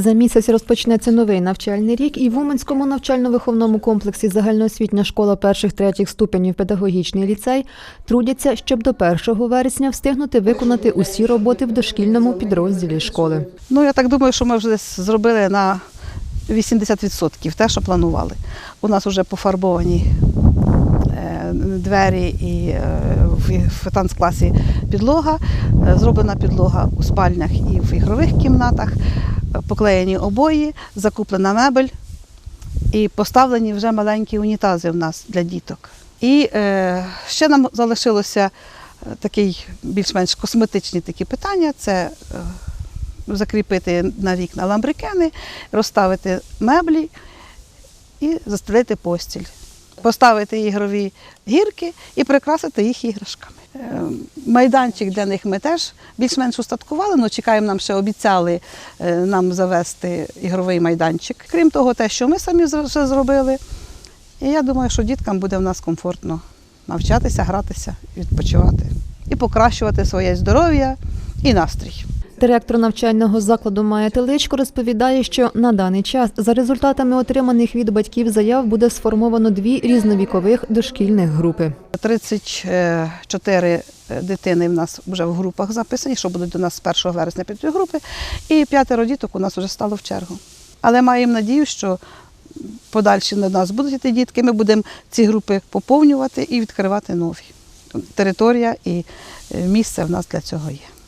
За місяць розпочнеться новий навчальний рік, і в Уманському навчально-виховному комплексі загальноосвітня школа перших-третіх ступенів педагогічний ліцей трудяться, щоб до 1 вересня встигнути виконати усі роботи в дошкільному підрозділі школи. Ну, я так думаю, що ми вже зробили на 80% те, що планували. У нас вже пофарбовані е, двері і е, в- в танцкласі підлога, е, зроблена підлога у спальнях і в ігрових кімнатах, поклеєні обої, закуплена мебель і поставлені вже маленькі унітази в нас для діток. І е, ще нам залишилося е, такий більш-менш косметичні такі питання. Це е, закріпити на вікна ламбрикени, розставити меблі і застелити постіль. Поставити ігрові гірки і прикрасити їх іграшками. Е, Майданчик для них ми теж більш-менш устаткували, але чекаємо, нам ще обіцяли е, нам завести ігровий майданчик. Крім того, те, що ми самі вже зробили. І я думаю, що діткам буде в нас комфортно навчатися, гратися, відпочивати і покращувати своє здоров'я і настрій. Директор навчального закладу Майя Теличко розповідає, що на даний час за результатами отриманих від батьків заяв буде сформовано дві різновікових дошкільних групи. 34 дитини в нас вже в групах записані, що будуть до нас з 1 вересня під групи, і п'ятеро діток у нас вже стало в чергу. Але маємо надію, що подальші до нас будуть йти дітки, ми будемо ці групи поповнювати і відкривати нові. Територія і е, місце в нас для цього є.